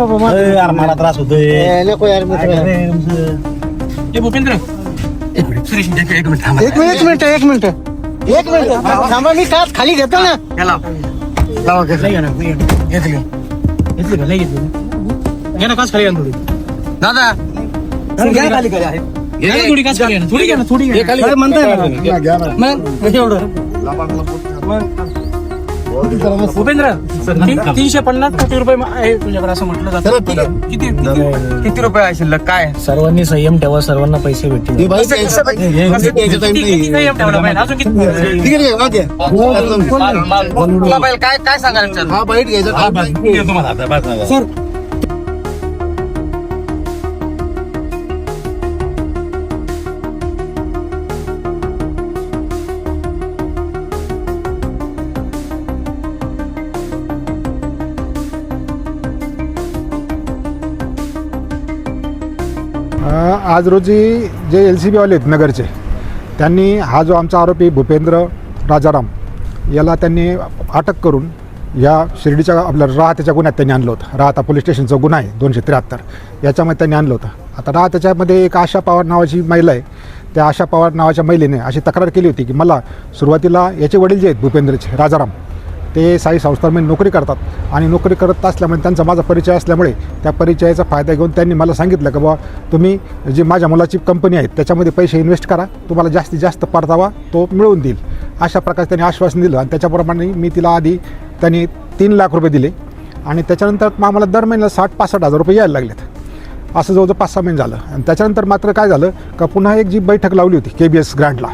बाबा मग. अरे यार मला त्रास होतोय. ए, नको यार? ए भूपेंद्र. एक मिनिट. सुरेश एक एक मिनिट थांबा. एक मिनिट एक मिनिट एक मिनिट. एक मिनिट. थांबा मी काच खाली घेतो ना. याला लावा. घेणार. घेतली? घेतली. का? नाही घेतली घे ना काच खाली घ्या ना थोडी. दादा. घ्या खाली. करा. घे ना थोडी काच खाली घ्या ना. थोडी घ्या ना थोडी. अरे म्हणताय ना. मग एवढं भूपेंद्र तीन- तीनशे पन्नास कोटी रुपये आहे तुझ्याकडे असं म्हटलं जातं. किती किती- किती रुपये आहे शिल्लक? काय? सर्वांनी संयम ठेवा सर्वांना पैसे भेटतील. किती- किती ठेवलं पाहिजे? अजून किती ठीक आहे, काय काय सांगाल विचार हा बाईट घ्यायचा time नाही. सर आज रोजी जे एल सी बीवाले आहेत नगरचे त्यांनी हा जो आमचा आरोपी भूपेंद्र राजाराम याला त्यांनी अटक करून या शिर्डीच्या आपल्या राहत्याच्या गुन्ह्यात त्यांनी आणलं होतं. राहता पोलीस स्टेशनचा गुन्हा आहे दोनशे त्र्याहत्तर. याच्यामध्ये त्यांनी आणलं होतं. आता राहत्याच्यामध्ये एक आशा पवार नावाची महिला आहे. त्या आशा पवार नावाच्या महिलेने अशी तक्रार केली होती की मला सुरुवातीला याचे वडील जे आहेत भूपेंद्रचे राजाराम ते साई संस्थांमध्ये नोकरी करतात. आणि नोकरी करत असल्यामुळे त्यांचा माझा परिचय असल्यामुळे त्या परिचयाचा फायदा घेऊन त्यांनी मला सांगितलं की बाबा तुम्ही जी माझ्या मुलाची कंपनी आहे त्याच्यामध्ये पैसे इन्व्हेस्ट करा. तुम्हाला जास्तीत जास्त परतावा तो मिळवून देईल. अशा प्रकारे त्यांनी आश्वासन दिलं. आणि त्याच्याप्रमाणे मी तिला आधी त्यांनी तीन लाख रुपये दिले. आणि त्याच्यानंतर मग आम्हाला दर महिन्याला साठ पासष्ट हजार रुपये यायला लागलेत. असं जवळजवळ पाच सहा महिने झालं. आणि त्याच्यानंतर मात्र काय झालं का पुन्हा एक जी बैठक लावली होती के बी एस ग्रँडला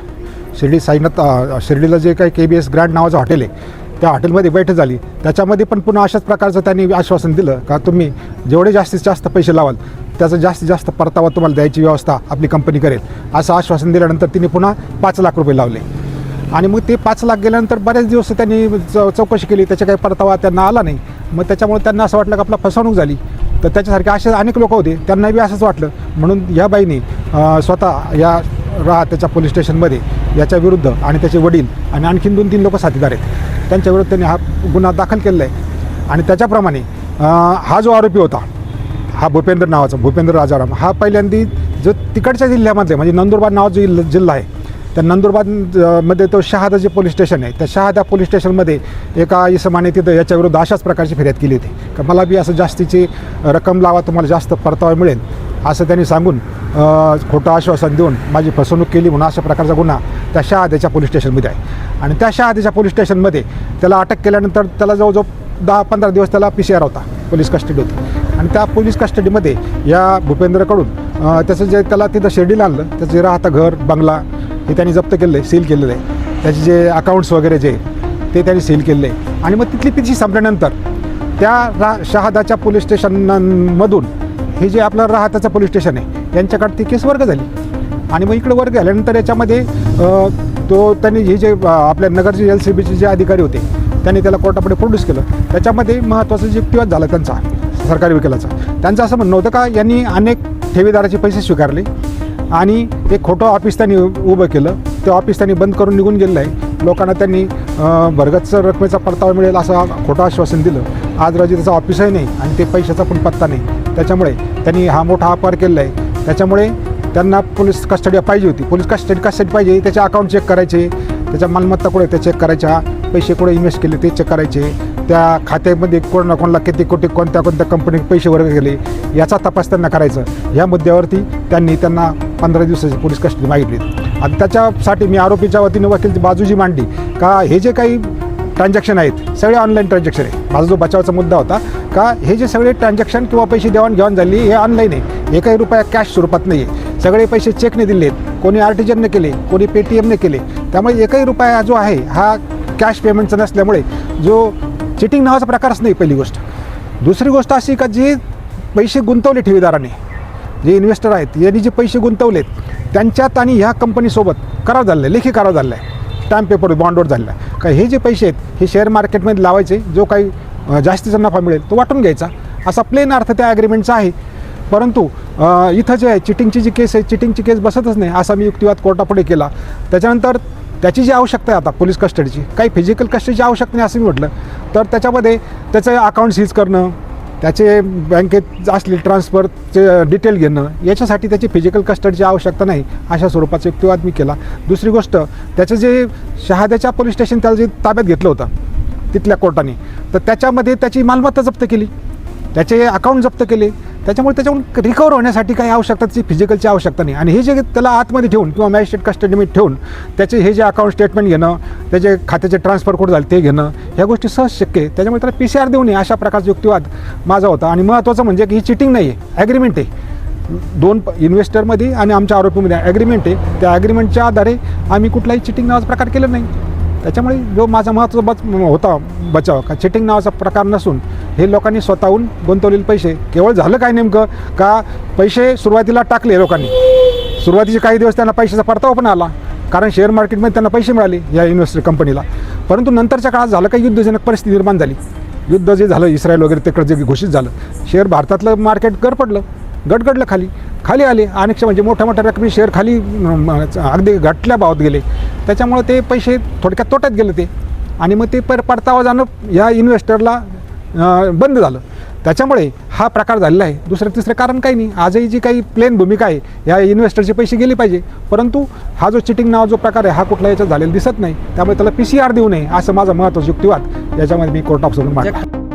शिर्डी साईनाथ शिर्डीला जे काही के बी एस ग्रँड नावाचं हॉटेल आहे त्या हॉटेलमध्ये बैठक झाली. त्याच्यामध्ये पण पुन्हा अशाच प्रकारचं त्यांनी आश्वासन दिलं का तुम्ही जेवढे जास्तीत जास्त पैसे लावाल त्याचा जास्तीत जास्त परतावा तुम्हाला द्यायची व्यवस्था आपली कंपनी करेल. असं आश्वासन दिल्यानंतर तिने पुन्हा पाच लाख रुपये लावले. आणि मग ते पाच लाख गेल्यानंतर बरेच दिवस त्यांनी च चौकशी केली. त्याचा काही परतावा त्यांना आला नाही. मग त्याच्यामुळे त्यांना असं वाटलं की आपला फसवणूक झाली. तर त्याच्यासारखे असे अनेक लोक होते. त्यांना बी असंच वाटलं. म्हणून या बाईने स्वतः या राहत्याच्या पोलीस स्टेशनमध्ये याच्या विरुद्ध आणि त्याचे वडील आणि आणखीन दोन तीन लोक साथीदार आहेत. त्यांच्याविरुद्ध त्यांनी हा गुन्हा दाखल केलेला आहे. आणि त्याच्याप्रमाणे हा जो आरोपी होता हा भूपेंद्र नावाचा भूपेंद्र राजाराम हा पहिल्यांदी जो तिकडच्या जिल्ह्यामध्ये म्हणजे नंदुरबार नावाचा जो जिल्हा जिल्हा आहे त्या नंदुरबारमध्ये तो शहादा जे पोलीस स्टेशन आहे त्या शहादा पोलीस स्टेशनमध्ये एका इसमाने तिथं याच्याविरुद्ध अशाच प्रकारची फिर्याद केली होती. का मला बी असं जास्तीची रक्कम लावा तुम्हाला जास्त परतावा मिळेल असं त्यांनी सांगून खोटं आश्वासन देऊन माझी फसवणूक केली म्हणून अशा प्रकारचा गुन्हा त्या शहादेच्या पोलीस स्टेशनमध्ये आहे. आणि त्या शहादेच्या पोलीस स्टेशनमध्ये त्याला अटक केल्यानंतर त्याला जवळजवळ दहा पंधरा दिवस त्याला पी सी आर होता पोलीस कस्टडी होती. आणि त्या पोलीस कस्टडीमध्ये या भूपेंद्रकडून त्याचं जे त्याला तिथं शिर्डीला आणलं त्याचं जे राहतं घर बंगला हे त्यांनी जप्त केलेलं आहे सील केलेलं आहे. त्याचे जे अकाउंट्स वगैरे जे ते त्यांनी सील केलेले आहे. आणि मग तिथली तिची संपल्यानंतर त्या रा शहादाच्या पोलीस स्टेशनमधून हे जे आपलं राहताचं पोलीस स्टेशन आहे यांच्याकडे ती केस वर्ग झाली. आणि मग इकडे वर्ग झाल्यानंतर याच्यामध्ये तो त्यांनी हे जे आपल्या नगरचे एल सी बीचे जे अधिकारी होते त्यांनी त्याला कोर्टापुढे प्रोड्यूस केलं. त्याच्यामध्ये महत्त्वाचा जे युक्तिवाद झाला त्यांचा सरकारी वकिलाचा. त्यांचं असं म्हणणं होतं का यांनी अनेक ठेवीदाराचे पैसे स्वीकारले आणि एक खोटं ऑफिस त्यांनी उभं केलं. ते ऑफिस त्यांनी बंद करून निघून गेलेलं आहे. लोकांना त्यांनी अं, भरगतच रकमेचा परतावा मिळेल असं खोटं आश्वासन दिलं. आज रोजी त्याचा ऑफिसही नाही आणि ते पैशाचा पण पत्ता नाही. त्याच्यामुळे त्यांनी हा मोठा अपहार केलेला आहे. त्याच्यामुळे त्यांना पोलीस कस्टडी पाहिजे होती. पोलीस कस्टडी कस्टडी पाहिजे? त्याचे अकाउंट चेक करायचे. त्याच्या मालमत्ता कुठे त्या चेक करायच्या. पैसे कुठे इन्व्हेस्ट केले ते चेक करायचे. त्या खात्यामध्ये कोण कोणाला किती कोटी कोणत्या कोणत्या कंपनीत पैसे वर्ग गेले याचा तपास त्यांना करायचं. ह्या मुद्द्यावरती त्यांनी त्यांना पंधरा दिवसाची पोलीस कस्टडी मागितली. आणि त्याच्यासाठी मी आरोपीच्या वतीने वकीलची बाजूजी मांडली. का हे जे काही ट्रान्झॅक्शन आहेत सगळे ऑनलाईन ट्रान्झॅक्शन आहे माझा जो बचावाचा मुद्दा होता का हे जे सगळे ट्रान्झॅक्शन किंवा पैसे देवाणघेवाण झाली हे ऑनलाईन आहे. एकही रुपया कॅश स्वरूपात नाही आहे सगळे पैसे चेकने दिले आहेत कोणी आर टी जीने केले कोणी पेटीएमने केले. त्यामुळे एकही रुपया जो आहे हा कॅश पेमेंटचा नसल्यामुळे जो चिटिंग नावाचा प्रकारच नाही पहिली गोष्ट. दुसरी गोष्ट अशी का जी पैसे गुंतवले ठेवीदाराने जे इन्व्हेस्टर आहेत यांनी जे पैसे गुंतवलेत त्यांच्यात आणि ह्या कंपनीसोबत करार झालेला आहे लेखी करार झालेला आहे. स्टॅम्प पेपर बॉन्डवर झालेला आहे. का हे जे पैसे आहेत हे शेअर मार्केटमध्ये लावायचे जो काही जास्तीचा नफा मिळेल तो वाटून घ्यायचा. असा प्लेन अर्थ त्या ॲग्रीमेंटचा आहे. परंतु इथं जे आहे चिटिंगची जी केस आहे चिटिंगची केस बसतच नाही असा मी युक्तिवाद कोर्टापुढे केला. त्याच्यानंतर त्याची जी आवश्यकता आहे आता पोलीस कस्टडीची काही फिजिकल कस्टडीची आवश्यकता नाही असं मी म्हटलं. तर त्याच्यामध्ये त्याचं अकाउंट सीज करणं त्याचे बँकेत असले ट्रान्सफरचे डिटेल घेणं याच्यासाठी त्याची फिजिकल कस्टडीची आवश्यकता नाही अशा स्वरूपाचा युक्तिवाद मी केला. दुसरी गोष्ट त्याचं जे शहाद्याच्या पोलीस स्टेशन त्याला जे ताब्यात घेतलं होतं तिथल्या कोर्टाने तर त्याच्यामध्ये त्याची मालमत्ता जप्त केली. त्याचे अकाउंट जप्त केले. त्याच्यामुळे त्याच्याहून रिकवर होण्यासाठी काही आवश्यकता त्याची फिजिकलची आवश्यकता नाही. आणि हे जे त्याला आतमध्ये ठेवून किंवा मॅजिस्ट्रेट कस्टडीमध्ये ठेवून त्याचे हे जे अकाउंट स्टेटमेंट घेणं त्याचे खात्याचे ट्रान्सफर कोड झाले ते घेणं ह्या गोष्टी सहज शक्य आहे. त्याच्यामुळे त्याला पी सी आर देऊ नये अशा प्रकारचा युक्तिवाद माझा होता. आणि महत्त्वाचं म्हणजे की ही चिटिंग नाही आहे. ॲग्रीमेंट आहे दोन इन्व्हेस्टरमध्ये आणि आमच्या आरोपीमध्ये ॲग्रीमेंट आहे. त्या ॲग्रीमेंटच्या आधारे आम्ही कुठलाही चिटिंग नावाचा प्रकार केला नाही. त्याच्यामुळे जो माझा महत्त्वाचा बच होता बचाव का चिटिंग नावाचा प्रकार नसून हे लोकांनी स्वतःहून गुंतवलेले पैसे. केवळ झालं काय नेमकं? का पैसे सुरुवातीला टाकले लोकांनी? सुरुवातीचे काही दिवस त्यांना पैशाचा परतावा पण आला. कारण शेअर मार्केटमध्ये त्यांना पैसे मिळाले या इन्व्हेस्टर कंपनीला परंतु नंतरच्या काळात झालं काही युद्धजनक परिस्थिती निर्माण झाली. युद्ध जे झालं इस्रायल वगैरे तिकडं जे घोषित झालं शेअर भारतातलं मार्केट गडपडलं गडगडलं खाली. खाली आले. अनेक म्हणजे मोठ्या मोठ्या रकमी शेअर खाली अगदी घटल्या भावात गेले. त्याच्यामुळे ते पैसे थोडक्यात तोट्यात गेले ते. आणि मग ते पर परतावा जाणं या इन्व्हेस्टरला बंद झालं. त्याच्यामुळे हा प्रकार झालेला आहे. दुसरं तिसरं कारण काही नाही. आजही जी काही प्लेन भूमिका आहे या इन्व्हेस्टरचे पैसे गेले पाहिजे. परंतु हा जो चिटिंग नाव जो प्रकार आहे हा कुठला याच्यात झालेला दिसत नाही. त्यामुळे त्याला पी सी आर देऊ नये असं माझा महत्त्वाचा युक्तिवाद. याच्यामध्ये मी कोर्ट ऑफ सोडून मांडला